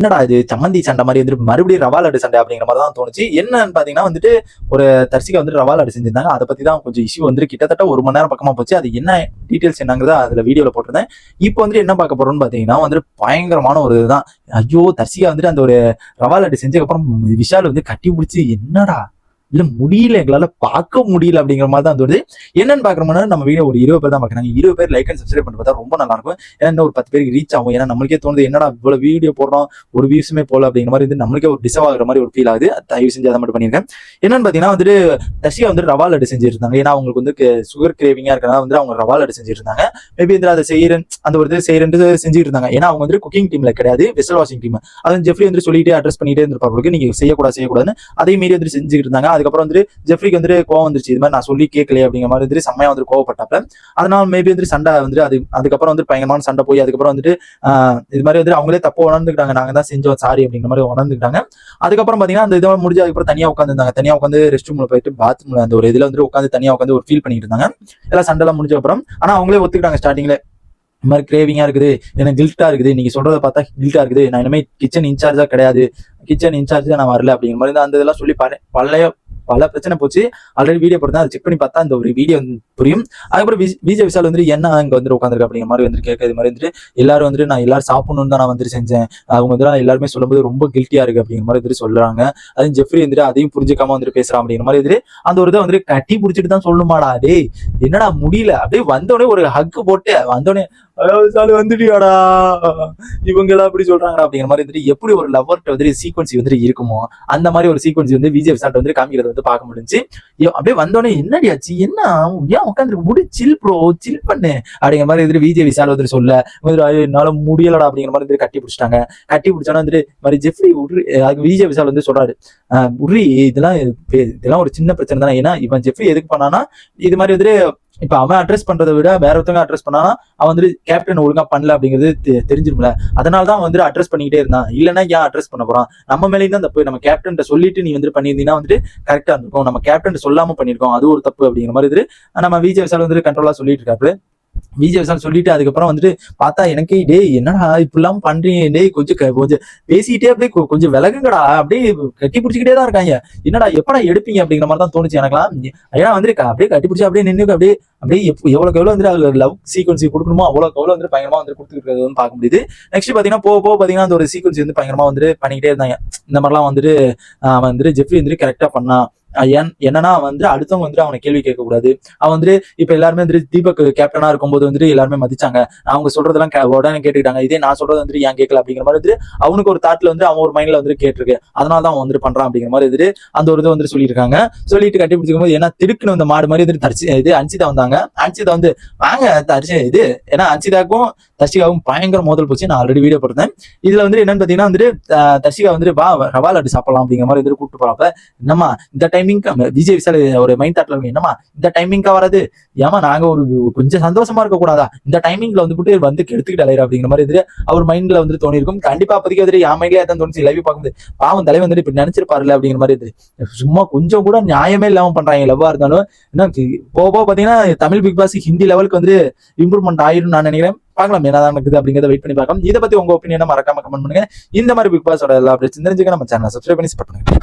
என்னடா இது சம்மந்தி சண்டை மாதிரி வந்துட்டு மறுபடியும் ரவா லட்டு சண்டை அப்படிங்கிற மாதிரி தான் தோணுச்சு. என்னன்னு பாத்தீங்கன்னா வந்துட்டு ஒரு தர்சிகா வந்துட்டு ரவா லட்டு செஞ்சிருந்தாங்க. அதை பத்தி தான் கொஞ்சம் இஷ்யூ வந்துட்டு கிட்டத்தட்ட ஒரு மணி நேரம் பக்கமா போச்சு. அது என்ன டீடைல்ஸ் என்னங்கிறத அதுல வீடியோல போட்டிருந்தேன். இப்போ வந்துட்டு என்ன பார்க்க போறோம்னு பாத்தீங்கன்னா வந்துட்டு பயங்கரமான ஒரு இதுதான். ஐயோ தர்சிகா வந்துட்டு அந்த ஒரு ரவா லட்டு செஞ்சதுக்கு அப்புறம் விஷால் வந்து கட்டி பிடிச்சி என்னடா இல்ல முடியல எங்களால பார்க்க முடியல அப்படிங்கிற மாதிரி தான் தோணுது என்னன்னு பாக்குறோம்னா நம்ம வீடியோ ஒரு இருபது பேர் தான் பாக்குறாங்க இருபது பேர் லைக் அண்ட் சப்ஸ்கிரைப் பண்ணி பார்த்தா ரொம்ப நல்லா இருக்கும் ஏன்னா ஒரு பத்து பேருக்கு ரீச் ஆகும். ஏன்னா நம்மளுக்கே தோணுது என்னடா இவ்வளவு வீடியோ போடுறோம் ஒரு வியூஸுமே போல அப்படிங்கிற மாதிரி வந்து நம்மளுக்கே ஒரு டிசர்வ் ஆகுற மாதிரி ஒரு ஃபீல் ஆகுது. தயவு செஞ்சு அதை மட்டும் பண்ணிருக்கேன் என்னன்னு பாத்தீங்கன்னா வந்துட்டு தசியா வந்து ரவா லட்டு செஞ்சிருந்தாங்க. ஏன்னா அவங்களுக்கு வந்து சுகர் கிரேவிங்கா இருக்கனால வந்து அவங்க ரவா லட்டு செஞ்சிருந்தாங்க. மேபி வந்து அதை செய்யறேன் அந்த ஒரு இது செய்யறேன்ட்டு செஞ்சுட்டு இருந்தாங்க. ஏன்னா அவங்க வந்து குக்கிங் டீம்ல கிடையாது வெசல் வாஷிங் டீம் அது ஜெஃப்ரி வந்து சொல்லிட்டு அட்ரஸ் பண்ணிட்டே இருந்திருப்பாங்க நீங்க செய்யக்கூடாது செய்யக்கூடாதுன்னு அதே மீறி வந்து செஞ்சுட்டு இருந்தாங்க. அதுக்கப்புறம் வந்து ஜெஃப்ரிக்கு வந்துட்டு கோவம் வந்துருச்சு. இது மாதிரி நான் சொல்லி கேட்கல அப்படிங்கிற மாதிரி வந்துட்டு செம்மையா வந்து கோவப்பட்டாப்ல. அதனால மேபி வந்து சண்டை வந்துட்டு அது அதுக்கப்புறம் வந்து பயங்கரமான சண்டை போய் அதுக்கப்புறம் வந்துட்டு இது மாதிரி வந்து அவங்களே தப்பு உணர்ந்துக்கிட்டாங்க. நாங்க தான் செஞ்சோம் சாரி அப்படிங்கிற மாதிரி உணர்ந்துக்கிட்டாங்க. அதுக்கப்புறம் பாத்தீங்கன்னா அந்த இதை முடிஞ்சு அதுக்கப்புறம் தனியா உட்காந்துருந்தாங்க தனியா உட்காந்து ரெஸ்ட் ரூம்ல போயிட்டு பாத்ரூம்ல அந்த ஒரு இதுல வந்து உட்காந்து தனியா உட்காந்து ஒரு ஃபீல் பண்ணிட்டு இருந்தாங்க. எல்லாம் சண்டை முடிஞ்ச அப்புறம் ஆனா அவங்களே ஒத்துக்கிட்டாங்க ஸ்டார்டிங்ல இந்த மாதிரி கிரேவிங்கா இருக்குது. எனக்கு கில்ட்டா இருக்குது. நீங்க சொல்றத பார்த்தா கில்ட்டா இருக்குது. நான் இனிமே கிச்சன் இன்சார்ஜா கிடையாது. கிச்சன் இன்சார்ஜ் நான் வரல அப்படிங்கிற மாதிரி அந்த இதெல்லாம் சொல்லி பழைய பல பிரச்சனை போச்சு. ஆல்ரெடி வீடியோ போட்டு அதை செக் பண்ணி பார்த்தா அந்த ஒரு வீடியோ புரியும். அதுக்கப்புறம் விஜய் விஷால் வந்துட்டு என்ன இங்க வந்து உட்காந்துருக்கு அப்படிங்கிற மாதிரி வந்து கேட்க இது மாதிரி வந்துட்டு எல்லாரும் வந்துட்டு நான் எல்லாரும் சாப்பிடணும்னு தான் நான் வந்துட்டு செஞ்சேன். அவங்க வந்து நான் எல்லாருமே சொல்லும்போது ரொம்ப கில்ட்டியா இருக்கு. அப்படிங்கிற மாதிரி வந்துட்டு சொல்றாங்க. அதுவும் ஜெஃப்ரி வந்துட்டு அதையும் புரிஞ்சுக்காம வந்துட்டு பேசுறான் அப்படிங்கிற மாதிரி வந்துட்டு அந்த ஒரு இதை வந்துட்டு கட்டி பிடிச்சிட்டு தான் சொல்லுமாடா டேய் என்னடா முடியல? அப்படியே வந்தோடனே ஒரு ஹக்கு போட்டு வந்தோடனே "ஐயோ, விஷால் வந்துட்டியாடா? இவங்க எல்லாம் அப்படி சொல்றாங்கடா அப்படிங்கிற மாதிரி வந்துட்டு எப்படி ஒரு லவ்வர்ட்ட வந்துட்டு சீக்வன்சி வந்துட்டு இருக்குமோ அந்த மாதிரி ஒரு சீக்வன்சி வந்து விஜய் விசால்ட் வந்து காமிக்கிறத வந்து பார்க்க முடிஞ்சு அப்படியே வந்தோடனே என்னடி ஆச்சு? என்ன? ஏன் உட்காந்துருக்கு முடி சில் ப்ரோ சில் பண்ணு அப்படிங்கிற மாதிரி வந்துட்டு விஜய் விசால் வந்துட்டு சொல்ல வந்துட்டு என்னால முடியலடா அப்படிங்கிற மாதிரி வந்துட்டு கட்டி பிடிச்சிட்டாங்க. கட்டி பிடிச்சானா வந்துட்டு மாதிரி ஜெஃப்ரி உட்ரி அதுக்கு விஜய் விசால் வந்து சொல்றாரு "ஆஹ், உட்ரி இதெல்லாம் இதெல்லாம் ஒரு சின்ன பிரச்சனை தானே ஏன்னா இவன் ஜெஃப்ரி எதுக்கு பண்ணானா இது மாதிரி வந்துட்டு இப்ப அவன் அட்ரஸ் பண்றதை விட வேற ஒருத்தவங்க அட்ரஸ் பண்ணானா அவன் வந்து கேப்டன் ஒழுங்கா பண்ணல அப்படிங்கிறது தெ- அதனால தான் வந்துட்டு அட்ரஸ் பண்ணிக்கிட்டே இருந்தான். இல்லைன்னா ஏன் அட்ரஸ் பண்ண போறான்? நம்ம மேலேயும் தான் தப்பு நம்ம கேப்டன் சொல்லிட்டு நீ வந்துட்டு பண்ணியிருந்தீங்கன்னா வந்துட்டு கரெக்டா இருந்திருக்கும். நம்ம கேப்டன் சொல்லாம பண்ணிருக்கோம் அது ஒரு தப்பு அப்படிங்கிற மாதிரி நம்ம விஜய் விசால் வந்து கண்ட்ரோலா சொல்லிட்டு இருக்காரு விஜய் விசால் சொல்லிட்டு அதுக்கப்புறம் வந்துட்டு பார்த்தா எனக்கே டேய் என்னடா இப்படிலாம் பண்றீங்க? டேய் கொஞ்சம் கொஞ்சம் பேசிக்கிட்டே அப்படியே கொஞ்சம் விலகுங்கடா. அப்படியே கட்டி பிடிச்சிக்கிட்டே தான் இருக்காங்க. என்னடா எப்படா எடுப்பீங்க? அப்படிங்கிற மாதிரி தான் தோணுச்சு எனக்குலாம் ஏன்னா வந்து அப்படியே கட்டி பிடிச்சி அப்படியே நின்று அப்படியே அப்படியே எவ்வளோக்கு எவ்வளோ எவ்வளவு வந்துட்டு அதுல லவ் சீக்வன்ஸ் கொடுக்கணுமோ அவ்வளோக்கு எவ்வளவு வந்து பயங்கரமா வந்து கொடுத்துருக்கிறது வந்து பார்க்க முடியுது. நெக்ஸ்ட் பாத்தீங்கன்னா போக போக பாத்தீங்கன்னா அந்த ஒரு சீக்வன்ஸ் வந்து பயங்கரமா வந்துட்டு பண்ணிக்கிட்டே இருந்தாங்க. இந்த மாதிரிலாம் வந்துட்டு வந்துட்டு ஜெஃப்ரி வந்துட்டு கரெக்டா பண்ணான் என்னன்னா வந்து அடுத்தவங்க வந்துட்டு அவனை கேள்வி கேட்கக்கூடாது. அவன் வந்துட்டு இப்ப எல்லாருமே வந்துட்டு தீபக் கேப்டனா இருக்கும்போது வந்துட்டு எல்லாருமே மதிச்சாங்க. அவங்க சொல்றதெல்லாம் கே- உடனே கேட்டுக்கிட்டாங்க. இதே நான் சொல்றது வந்துட்டு ஏன் கேட்கல அப்படிங்கிற மாதிரி வந்துட்டு அவனுக்கு ஒரு தாட்ல வந்து அவன் ஒரு மைண்ட்ல வந்து கேட்டிருக்கு. அதனால தான் அவன் வந்துட்டு பண்றான் அப்படிங்கிற மாதிரி வந்துட்டு அந்த ஒரு இது வந்துட்டு சொல்லியிருக்காங்க. சொல்லிட்டு கட்டி போது ஏன்னா திடுக்குன்னு வந்த மாடு மாதிரி வந்துட்டு தரிசி இது அன்சிதா வந்தாங்க. அன்சிதா வந்து வாங்க தரிசி இது ஏன்னா அன்சிதாக்கும் தர்ஷிகாவும் பயங்கர மோதல் போச்சு. நான் ஆல்ரெடி வீடியோ போட்டேன் இதுல வந்து என்னன்னு பாத்தீங்கன்னா வந்துட்டு தர்ஷிகா வந்துட்டு வா ரவால் அடி சாப்பிடலாம் அப்படிங்கிற மாதிரி வந்துட்டு கூப்பிட்டு போறப்ப என்னம்மா இந்த டைம் டைமிங் விஜய் விசால் ஒரு மைண்ட் தாட்ல என்னமா இந்த டைமிங்கா வராது? ஏமா நாங்க ஒரு கொஞ்சம் சந்தோஷமா இருக்க கூடாதா இந்த டைமிங்ல வந்துட்டு வந்து கெடுத்துக்கிட்டு அலையிற அப்படிங்கிற மாதிரி இது அவர் மைண்ட்ல வந்து தோணி இருக்கும் கண்டிப்பா அப்போதைக்கு வந்துட்டு என் மைண்ட்லயே தான் தோணுச்சு லைவ் பார்க்கும்போது. பாவம் தலைவர் வந்துட்டு இப்படி நினைச்சிருப்பாருல அப்படிங்கிற மாதிரி இது சும்மா கொஞ்சம் கூட நியாயமே இல்லாம பண்றாங்க லவ்வா இருந்தாலும். என்ன போக போக பாத்தீங்கன்னா தமிழ் பிக் பாஸ் ஹிந்தி லெவலுக்கு வந்து இம்ப்ரூவ்மெண்ட் ஆயிரும் நான் நினைக்கிறேன். பார்க்கலாம் என்னதான் நடக்குது அப்படிங்கறத வெயிட் பண்ணி பார்க்கலாம். இதை பத்தி உங்க ஒப்பீனியனை மறக்காம கமெண்ட் பண்ணுங்க. இந்த மாதிரி பிக் பாஸோட எல்லா பிரச்சனை தெரிஞ்சுக்க நம்ம சேனல் சப்ஸ்கிரைப் பண்ணி சப்போர்ட் பண்ணுங்க.